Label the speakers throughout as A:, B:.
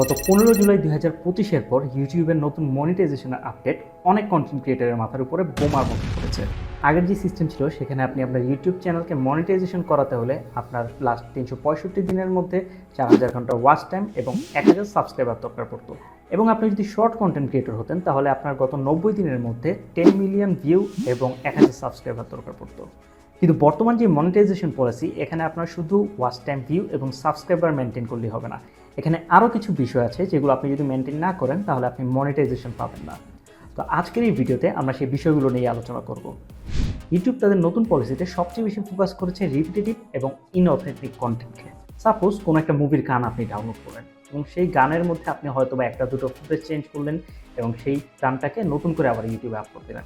A: গত পনেরো জুলাই দুই হাজার পঁচিশের পর ইউটিউবের নতুন মনিটাইজেশনের আপডেট অনেক কন্টেন্ট ক্রিয়েটারের মাথার উপরে বোমার মতো পড়েছে আগের যে সিস্টেম ছিল, সেখানে আপনি আপনার ইউটিউব চ্যানেলকে মনিটাইজেশন করাতে হলে আপনার লাস্ট তিনশো পঁয়ষট্টি দিনের মধ্যে চার হাজার ঘণ্টা ওয়াচ টাইম এবং এক হাজার সাবস্ক্রাইবার দরকার পড়তো। এবং আপনি যদি শর্ট কন্টেন্ট ক্রিয়েটর হতেন, তাহলে আপনার গত নব্বই দিনের মধ্যে টেন মিলিয়ন ভিউ এবং এক হাজার সাবস্ক্রাইবার দরকার পড়তো। কিন্তু বর্তমান যে মনিটাইজেশন পলিসি এখানে আপনার শুধু ওয়াচ টাইম ভিউ এবং সাবস্ক্রাইবার মেনটেন করলেই হবে না। এখানে আরও কিছু বিষয় আছে যেগুলো আপনি যদি মেনটেন না করেন, তাহলে আপনি মনিটাইজেশন পাবেন না। তো আজকের এই ভিডিওতে আমরা সেই বিষয়গুলো নিয়ে আলোচনা করব। ইউটিউব তাদের নতুন পলিসিতে সবচেয়ে বেশি ফোকাস করেছে রিপিটেটিভ এবং ইনঅথেন্টিক কন্টেন্টকে সাপোজ কোনো একটা মুভির গান আপনি ডাউনলোড করেন এবং সেই গানের মধ্যে আপনি হয়তো বা একটা দুটো ফুটেজ চেঞ্জ করলেন এবং সেই গানটাকে নতুন করে আবার ইউটিউবে আপলোড দিলেন।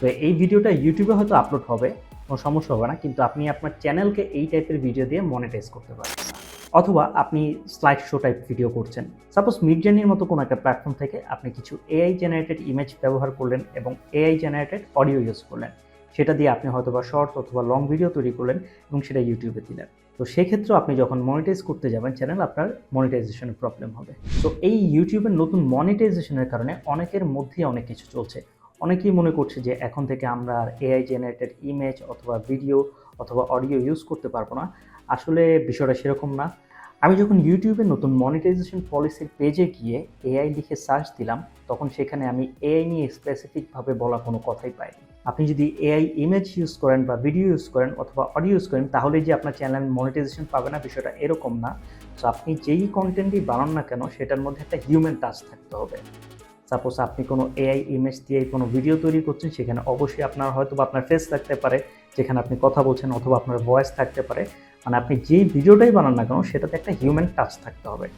A: তো এই ভিডিওটা ইউটিউবে হয়তো আপলোড হবে, কোনো সমস্যা হবে না, কিন্তু আপনি আপনার চ্যানেলকে এই টাইপের ভিডিও দিয়ে মনিটাইজ করতে পারেন অথবা আপনি স্লাইড শো টাইপ ভিডিও করছেন। সাপোজ মিডজার্নির মতো কোনো একটা প্ল্যাটফর্ম থেকে আপনি কিছু এআই জেনারেটেড ইমেজ ব্যবহার করলেন এবং এআই জেনারেটেড অডিও ইউজ করলেন। সেটা দিয়ে আপনি হয়তো বা অথবা লং ভিডিও তৈরি করলেন এবং সেটা ইউটিউবে দিলেন। তো সেক্ষেত্রে আপনি যখন মনিটাইজ করতে যাবেন চ্যানেল আপনার মনিটাইজেশনের প্রবলেম হবে। তো এই ইউটিউবের নতুন মনিটাইজেশনের কারণে অনেকের মধ্যেই অনেক কিছু চলছে। অনেকেই মনে করছে যে এখন থেকে আমরা আর এআই জেনারেটেড ইমেজ অথবা ভিডিও অথবা অডিও ইউজ করতে পারব না। আসলে বিষয়টা সেরকম না। আমি যখন ইউটিউবে নতুন মনিটাইজেশন পলিসির পেজে গিয়ে এআই লিখে সার্চ দিলাম, তখন সেখানে আমি এআই নিয়ে স্পেসিফিকভাবে বলা কোনো কথাই পাইনি। আপনি যদি এআই ইমেজ ইউজ করেন বা ভিডিও ইউজ করেন অথবা অডিও ইউজ করেন, তাহলে যে আপনার চ্যানেল মনিটাইজেশন পাবে না বিষয়টা এরকম না। সো আপনি যেই কন্টেন্টই বানান না কেন, সেটার মধ্যে একটা হিউম্যান টাচ থাকতে হবে। সাপোজ আপনি কোনো এআই ইমেজ দিয়ে কোনো ভিডিও তৈরি করছেন, সেখানে অবশ্যই আপনার হয়তো আপনার ফেস থাকতে পারে, যেখানে আপনি কথা বলছেন অথবা আপনার ভয়েস থাকতে পারে। মানে আপনি যেই ভিডিওটাই বানান না কেন, সেটাতে একটা হিউম্যান টাচ থাকতে হবে।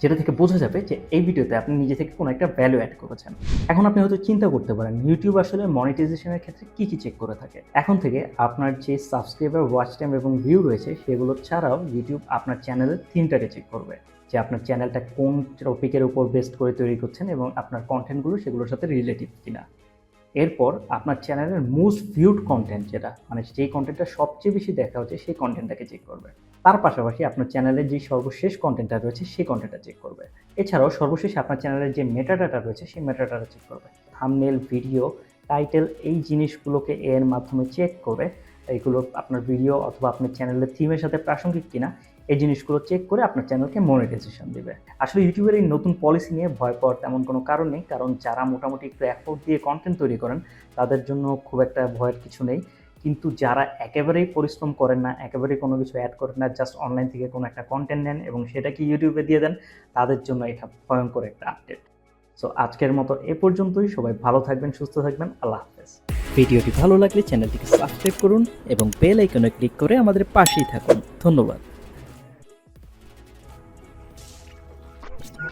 A: যেটা থেকে বোঝা যাবে যে এই ভিডিওতে আপনি নিজে থেকে কোনো একটা ভ্যালু অ্যাড করেছেন। এখন আপনি হয়তো চিন্তা করতে পারেন ইউটিউব আসলে মনিটাইজেশনের ক্ষেত্রে কী কী চেক করে থাকে? এখন থেকে আপনার যে সাবস্ক্রাইবার ওয়াচ টাইম এবং ভিউ রয়েছে, সেগুলো ছাড়াও ইউটিউব আপনার চ্যানেলের থিমটাকে চেক করবে। যে আপনার চ্যানেলটা কোন টপিকের উপর বেস্ট করে তৈরি করছেন এবং আপনার কন্টেন্টগুলো সেগুলোর সাথে রিলেটিভ কিনা। এরপর আপনার চ্যানেলের মোস্ট ভিউড কন্টেন্ট যেটা মানে যেই কন্টেন্টটা সবচেয়ে বেশি দেখা হচ্ছে, সেই কন্টেন্টটাকে চেক করবে। তার পাশাপাশি আপনার চ্যানেলের যে সর্বশেষ কন্টেন্টটা রয়েছে, সেই কন্টেন্টটা চেক করবে। এছাড়াও সর্বশেষ আপনার চ্যানেলের যে মেটাডাটা রয়েছে, সেই মেটাডাটা চেক করবে। থামনেল ভিডিও টাইটেল এই জিনিসগুলোকে এর মাধ্যমে চেক করে এইগুলো আপনার ভিডিও অথবা আপনার চ্যানেলের থিমের সাথে প্রাসঙ্গিক কিনা এই জিনিসগুলো চেক করে আপনার চ্যানেলকে মনিটাইজেশন দিবে। আসলে ইউটিউবের এই নতুন পলিসি নিয়ে ভয় পাওয়ার তেমন কোনো কারণ নেই, কারণ যারা মোটামুটি একটু এফোর্ট দিয়ে কন্টেন্ট তৈরি করেন, তাদের জন্য খুব একটা ভয়ের কিছু নেই। কিন্তু যারা একেবারেই পরিশ্রম করেন না, একেবারেই কোনো কিছু অ্যাড করেন না জাস্ট অনলাইন থেকে কোনো একটা কন্টেন্ট নেন এবং সেটাকে ইউটিউবে দিয়ে দেন, তাদের জন্য এটা ভয়ঙ্কর একটা আপডেট সো আজকের মতো এ পর্যন্তই। সবাই ভালো থাকবেন, সুস্থ থাকবেন। আল্লাহ হাফেজ।
B: ভিডিওটি ভালো লাগলে চ্যানেলটিকে সাবস্ক্রাইব করুন এবং বেল আইকনে ক্লিক করে আমাদের পাশেই থাকুন। ধন্যবাদ।